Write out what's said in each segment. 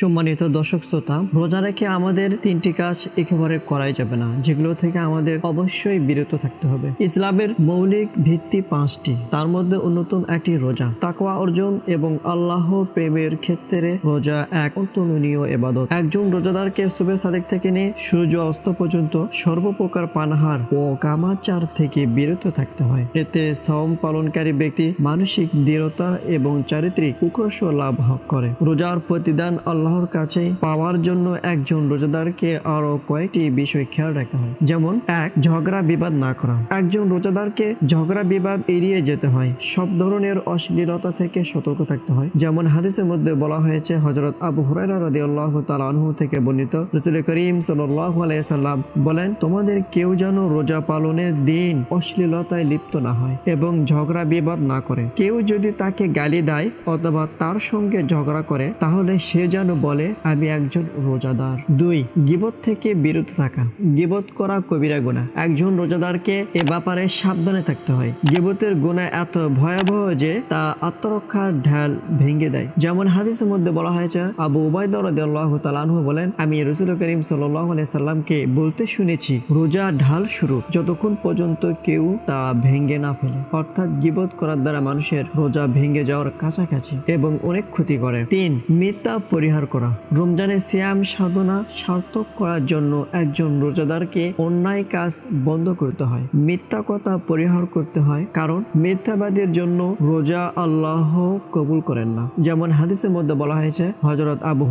সম্মানিত দর্শক শ্রোতা, রোজা রেখে আমাদের তিনটি কাজ একেবারে করাই যাবে না, যেগুলো থেকে আমাদের অবশ্যই বিরত থাকতে হবে। ইসলামের মৌলিক ভিত্তি পাঁচটি, তার মধ্যে অন্যতম একটি রোজা। তাকওয়া অর্জন এবং আল্লাহ প্রেমের ক্ষেত্রে রোজা এক অতুলনীয় এবাদত একজন রোজাদারকে সুবে সাদেক থেকে নিয়ে সূর্য অস্ত পর্যন্ত সর্বপ্রকার পানাহার ও কামাচার থেকে বিরত থাকতে হয়। এতে সম পালনকারী ব্যক্তি মানসিক দৃঢ়তা এবং চারিত্রিক উৎকর্ষ লাভ করে। রোজার প্রতিদান আল্লাহর কাছে পাওয়ার জন্য একজন রোজাদারকে আরও কয়েকটি বিষয় খেয়াল রাখতে হয়। যেমন, এক, ঝগড়া বিবাদ না করা। একজন রোজাদারকে ঝগড়া বিবাদ এড়িয়ে যেতে হয়। সব ধরনের অশ্লীলতা থেকে সতর্ক থাকতে হয়। যেমন, হাদিসের মধ্যে বলা হয়েছে হজরত আবু হুরাইরা রাদিয়াল্লাহু তাআলা আনহু থেকে বর্ণিত, রাসূল করিম সাল্লাল্লাহু আলাইহি সাল্লাম বলেন, তোমাদের কেউ যেন রোজা পালনের দিন অশ্লীলতায় লিপ্ত না হয় এবং ঝগড়া বিবাদ না করে। কেউ যদি তাকে গালি দেয় অথবা তার সঙ্গে ঝগড়া করে, তাহলে সে যেন বলে, আমি একজন রোজাদার। দুই, গিবত থেকে বিরত থাকা। গিবত করা কবিরা গুণা একজন রোজাদারকে এ ব্যাপারে সাবধানে থাকতে হয়। গিবতের গুণা এত ভয়াবহ যে তা আত্মরক্ষার ঢাল ভেঙে দেয়। যেমন হাদিসের মধ্যে বলা হয়েছে, আবু উবাইদা রাদিয়াল্লাহু বলেন, আমি রাসূল করিম সাল্লাল্লাহু সাল্লামকে বলতে শুনেছি, রোজা ঢাল শুরু। যতক্ষণ পর্যন্ত কেউ তা ভেঙে না ফেলে। অর্থাৎ গিবত করার দ্বারা মানুষের রোজা ভেঙে যাওয়ার কাছাকাছি এবং অনেক ক্ষতি করে। তিন, মিথ্যা পরিহার করা। রমজানে সিয়াম সাধনা সার্থক করার জন্য একজন রোজাদারকে অন্যায় কাজ বন্ধ করতে হয়। মিথ্যা কথা পরিহার করতে হয় কারণ মিথ্যাবাদীর জন্য রোজা আল্লাহ কবুল করেন না। যেমন হাদিসের মধ্যে বলা হয়েছে হজরত আবু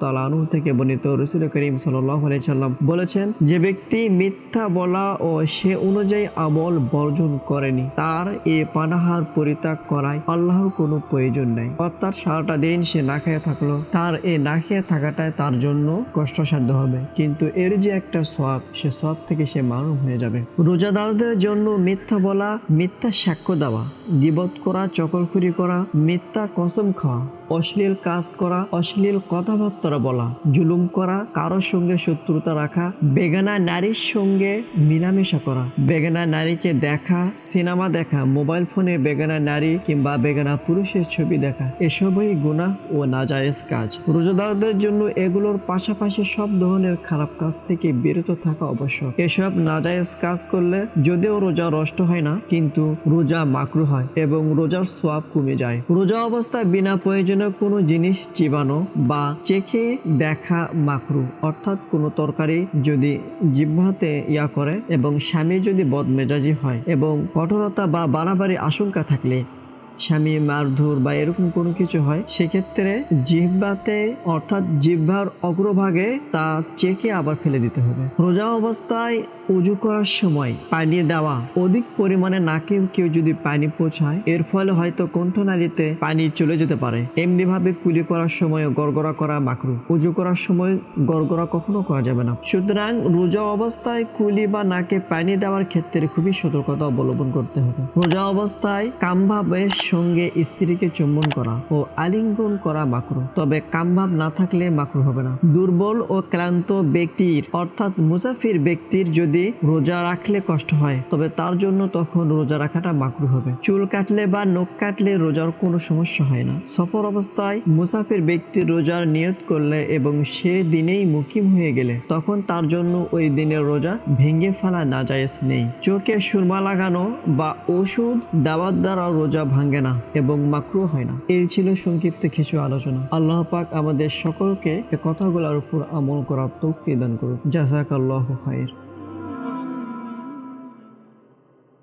তাআলা আনহু থেকে বর্ণিত রাসূল করিম সাল্লাম বলেছেন, যে ব্যক্তি মিথ্যা বলা ও সে অনুযায়ী আমল বর্জন করেনি, তার এ পানাহার পরিত্যাগ করায় আল্লাহর কোনো প্রয়োজন নেই। অর্থাৎ সারাটা দিন সে না খেয়ে থাকল তার এ না খেয়ে থাকাটাই তার জন্য কষ্টসাধ্য হবে। কিন্তু এর যে একটা সব সে সব থেকে সে মারুম হয়ে যাবে। রোজাদারদের জন্য মিথ্যা বলা, মিথ্যা সাক্ষ্য দেওয়া, গিবত করা, চকলখুরি করা, মিথ্যা কসম খাওয়া। অশ্লীল কাজ করা, অশ্লীল কথাবার্তা বলা, জুলুম করা, কারোর সঙ্গে শত্রুতা রাখা, বেগানা নারীর সঙ্গে মিলামেশা করা, বেগানা নারীকে দেখা, সিনেমা দেখা, মোবাইল ফোনে বেগানা নারী কিংবা বেগানা পুরুষের ছবি দেখা, এসবই গুনাহ ও নাজায়েজ কাজ। রোজাদারদের জন্য এগুলোর পাশাপাশি সব ধরনের খারাপ কাজ থেকে বিরত থাকা আবশ্যক। এসব নাজায়েজ কাজ করলে যদিও রোজা নষ্ট হয় না, কিন্তু রোজা মাকরু হয় এবং রোজার সোয়াব কমে যায়। রোজা অবস্থায় বিনা প্রয়োজনে কোনো জিনিস চিবানো বা চেখে দেখা মাকরু, অর্থাৎ কোনো তরকারি যদি জিহ্বাতে ইয়া করে এবং স্বামী যদি বদমেজাজি হয় এবং কঠোরতা বা বাড়াবাড়ি আশঙ্কা থাকলে স্বামী মারধর বা এরকম কোনো কিছু হয়, সেক্ষেত্রে জিহ্বাতে, অর্থাৎ জিহ্বার অগ্রভাগে তা চেকে আবার ফেলে দিতে হবে। রোজা অবস্থায় উজু করার সময় পানি দেওয়া, অধিক পরিমাণে নাকে কেউ যদি পানি পৌঁছায়, এর ফলে হয়তো কণ্ঠনালীতে পানি চলে যেতে পারে। এমনি ভাবে কুলি করার সময় গড়গড়া করা মাকরু, উজু করার সময় গড়গড়া কখনো করা যাবে না। সুতরাং রোজা অবস্থায় কুলি বা নাকে পানি দেওয়ার ক্ষেত্রে খুবই সতর্কতা অবলম্বন করতে হবে। রোজা অবস্থায় কামভাবের সঙ্গে স্ত্রীকে চুম্বন করা ও আলিঙ্গন করা মাকরু। তবে কামভাব না থাকলে মাকরু হবে না। দুর্বল ও ক্লান্ত ব্যক্তির, অর্থাৎ মুসাফির ব্যক্তির যদি রোজা রাখলে কষ্ট হয়, তবে তার জন্য তখন রোজা রাখাটা মাকরু হবে। চুল কাটলে বা নখ কাটলে রোজার কোনো সমস্যা হয় না। সফর অবস্থায় মুসাফির ব্যক্তি রোজার নিয়ত করলে এবং সে দিনেই মুকিম হয়ে গেলে, তখন তার জন্য ওই দিনের রোজা ভেঙে ফেলা নাজায়েজ নেই। চোখে সুরমা লাগানো বা ওষুধ দেওয়ার দ্বারা রোজা ভাঙে না এবং মাকরু হয় না। এই ছিল সংক্ষিপ্ত কিছু আলোচনা। আল্লাহ পাক আমাদের সকলকে এ কথাগুলোর উপর আমল করার তৌফি দান করুন জাজাক আল্লাহ খায়ের